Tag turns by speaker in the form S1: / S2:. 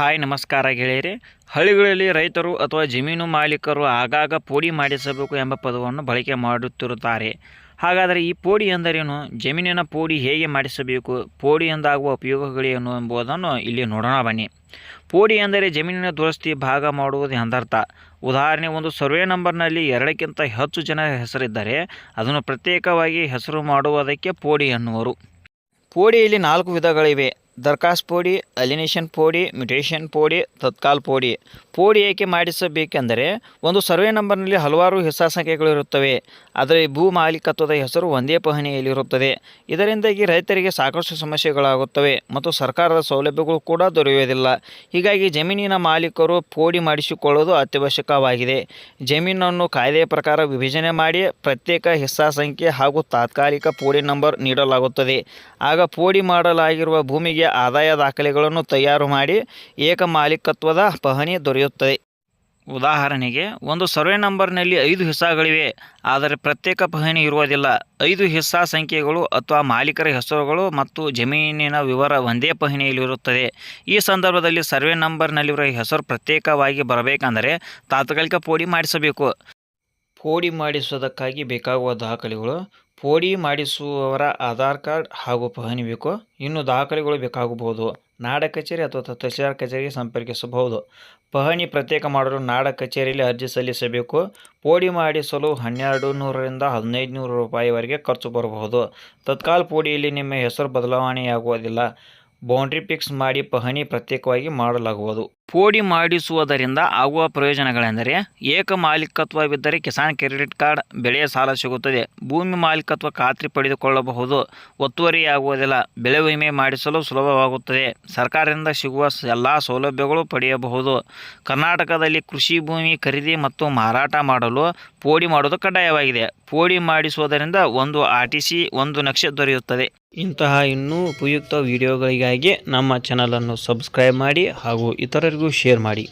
S1: Hi, ನಮಸ್ಕಾರ ಗೆಳೆಯರೆ. ಹಳ್ಳಿಗಳಲ್ಲಿ ರೈತರು ಅಥವಾ ಜಮೀನು ಮಾಲೀಕರು ಆಗಾಗ ಪೋಡಿ ಮಾಡಿಸಬೇಕು ಎಂಬ ಪದವನ್ನು ಬಳಕೆ ಮಾಡುತ್ತಿರುತ್ತಾರೆ. ಹಾಗಾದರೆ ಈ ಪೋಡಿ ಎಂದರೇನು? ಜಮೀನಿನ ಪೋಡಿ ಹೇಗೆ ಮಾಡಿಸಬೇಕು? ಪೋಡಿಯಿಂದಾಗುವ ಉಪಯೋಗಗಳೇನು ಎಂಬುದನ್ನು ಇಲ್ಲಿ ನೋಡೋಣ, ಬನ್ನಿ. ಪೋಡಿ ಎಂದರೆ ಜಮೀನಿನ ದುರಸ್ತಿ ಭಾಗ ಮಾಡುವುದು ಎಂದರ್ಥ. ಉದಾಹರಣೆ, ಒಂದು ಸರ್ವೆ ನಂಬರ್ನಲ್ಲಿ ಎರಡಕ್ಕಿಂತ ಹೆಚ್ಚು ಜನ ಹೆಸರಿದ್ದರೆ ಅದನ್ನು ಪ್ರತ್ಯೇಕವಾಗಿ ಹೆಸರು ಮಾಡುವುದಕ್ಕೆ ಪೋಡಿ ಎನ್ನುವರು. ಪೋಡಿಯಲ್ಲಿ ನಾಲ್ಕು ವಿಧಗಳಿವೆ. ದರ್ಖಾಸ್ ಪೋಡಿ, ಅಲಿನೇಷನ್ ಪೋಡಿ, ಮ್ಯುಟೇಷನ್ ಪೋಡಿ, ತತ್ಕಾಲ್ ಪೋಡಿ. ಪೋಡಿ ಏಕೆ ಮಾಡಿಸಬೇಕೆಂದರೆ, ಒಂದು ಸರ್ವೆ ನಂಬರ್ನಲ್ಲಿ ಹಲವಾರು ಹಿಸ್ಸಾ ಸಂಖ್ಯೆಗಳು ಇರುತ್ತವೆ. ಆದರೆ ಭೂ ಮಾಲೀಕತ್ವದ ಹೆಸರು ಒಂದೇ ಪಹಣಿಯಲ್ಲಿರುತ್ತದೆ ಇದರಿಂದಾಗಿ ರೈತರಿಗೆ ಸಾಕಷ್ಟು ಸಮಸ್ಯೆಗಳಾಗುತ್ತವೆ ಮತ್ತು ಸರ್ಕಾರದ ಸೌಲಭ್ಯಗಳು ಕೂಡ ದೊರೆಯುವುದಿಲ್ಲ. ಹೀಗಾಗಿ ಜಮೀನಿನ ಮಾಲೀಕರು ಪೋಡಿ ಮಾಡಿಸಿಕೊಳ್ಳುವುದು ಅತ್ಯವಶ್ಯಕವಾಗಿದೆ. ಜಮೀನನ್ನು ಕಾಯ್ದೆಯ ಪ್ರಕಾರ ವಿಭಜನೆ ಮಾಡಿ ಪ್ರತ್ಯೇಕ ಹಿಸ್ಸಾ ಸಂಖ್ಯೆ ಹಾಗೂ ತಾತ್ಕಾಲಿಕ ಪೋಡಿ ನಂಬರ್ ನೀಡಲಾಗುತ್ತದೆ. ಆಗ ಪೋಡಿ ಮಾಡಲಾಗಿರುವ ಭೂಮಿಗೆ ಆದಾಯ ದಾಖಲೆಗಳನ್ನು ತಯಾರು ಮಾಡಿ ಏಕ ಮಾಲೀಕತ್ವದ ಪಹಣಿ ದೊರೆಯುತ್ತದೆ. ಉದಾಹರಣೆಗೆ, ಒಂದು ಸರ್ವೆ ನಂಬರ್ನಲ್ಲಿ ಐದು ಹಿಸ್ಸಾಗಳಿವೆ, ಆದರೆ ಪ್ರತ್ಯೇಕ ಪಹಣಿ ಇರುವುದಿಲ್ಲ. ಐದು ಹಿಸ್ಸಾ ಸಂಖ್ಯೆಗಳು ಅಥವಾ ಮಾಲೀಕರ ಹೆಸರುಗಳು ಮತ್ತು ಜಮೀನಿನ ವಿವರ ಒಂದೇ ಪಹಣಿಯಲ್ಲಿರುತ್ತದೆ. ಈ ಸಂದರ್ಭದಲ್ಲಿ ಸರ್ವೆ ನಂಬರ್ನಲ್ಲಿರುವ ಹೆಸರು ಪ್ರತ್ಯೇಕವಾಗಿ ಬರಬೇಕೆಂದರೆ ತಾತ್ಕಾಲಿಕ ಪೋಡಿ ಮಾಡಿಸಬೇಕು. ಪೋಡಿ ಮಾಡಿಸುವುದಕ್ಕಾಗಿ ಬೇಕಾಗುವ ದಾಖಲೆಗಳು ಪೋಡಿ ಮಾಡಿಸುವವರ ಆಧಾರ್ ಕಾರ್ಡ್ ಹಾಗೂ ಪಹಣಿ ಬೇಕು. ಇನ್ನು ದಾಖಲೆಗಳು ಬೇಕಾಗಬಹುದು. ನಾಡ ಕಚೇರಿ ಅಥವಾ ತಹಸೀಲ್ದಾರ್ ಕಚೇರಿಗೆ ಸಂಪರ್ಕಿಸಬಹುದು. ಪಹಣಿ ಪ್ರತ್ಯೇಕ ಮಾಡಲು ನಾಡ ಕಚೇರಿಯಲ್ಲಿ ಅರ್ಜಿ ಸಲ್ಲಿಸಬೇಕು. ಪೋಡಿ ಮಾಡಿಸಲು ಹನ್ನೆರಡು ನೂರರಿಂದ ಹದಿನೈದು ನೂರು ರೂಪಾಯಿವರೆಗೆ ಖರ್ಚು ಬರಬಹುದು. ತತ್ಕಾಲ ಪೋಡಿಯಲ್ಲಿ ನಿಮ್ಮ ಹೆಸರು ಬದಲಾವಣೆಯಾಗುವುದಿಲ್ಲ. ಬೌಂಡ್ರಿ ಫಿಕ್ಸ್ ಮಾಡಿ ಪಹಣಿ ಪ್ರತ್ಯೇಕವಾಗಿ ಮಾಡಲಾಗುವುದು. ಪೋಡಿ ಮಾಡಿಸುವುದರಿಂದ ಆಗುವ ಪ್ರಯೋಜನಗಳೆಂದರೆ ಏಕ ಮಾಲೀಕತ್ವವಿದ್ದರೆ ಕಿಸಾನ್ ಕ್ರೆಡಿಟ್ ಕಾರ್ಡ್ ಬೆಳೆಯ ಸಾಲ ಸಿಗುತ್ತದೆ. ಭೂಮಿ ಮಾಲೀಕತ್ವ ಖಾತ್ರಿ ಪಡೆದುಕೊಳ್ಳಬಹುದು. ಒತ್ತುವರಿಯಾಗುವುದಿಲ್ಲ. ಬೆಳೆ ವಿಮೆ ಮಾಡಿಸಲು ಸುಲಭವಾಗುತ್ತದೆ. ಸರ್ಕಾರದಿಂದ ಸಿಗುವ ಎಲ್ಲ ಸೌಲಭ್ಯಗಳು ಪಡೆಯಬಹುದು. ಕರ್ನಾಟಕದಲ್ಲಿ ಕೃಷಿ ಭೂಮಿ ಖರೀದಿ ಮತ್ತು ಮಾರಾಟ ಮಾಡಲು ಪೋಡಿ ಮಾಡುವುದು ಕಡ್ಡಾಯವಾಗಿದೆ. ಪೋಡಿ ಮಾಡಿಸುವುದರಿಂದ ಒಂದು ಆರ್ ಟಿ ಸಿ ಒಂದು ನಕ್ಷೆ ದೊರೆಯುತ್ತದೆ. ಇಂತಹ ಇನ್ನೂ ಉಪಯುಕ್ತ ವಿಡಿಯೋಗಳಿಗಾಗಿ ನಮ್ಮ ಚಾನಲನ್ನು ಸಬ್ಸ್ಕ್ರೈಬ್ ಮಾಡಿ ಹಾಗೂ ಇತರರಿಗೂ ಶೇರ್ ಮಾಡಿ.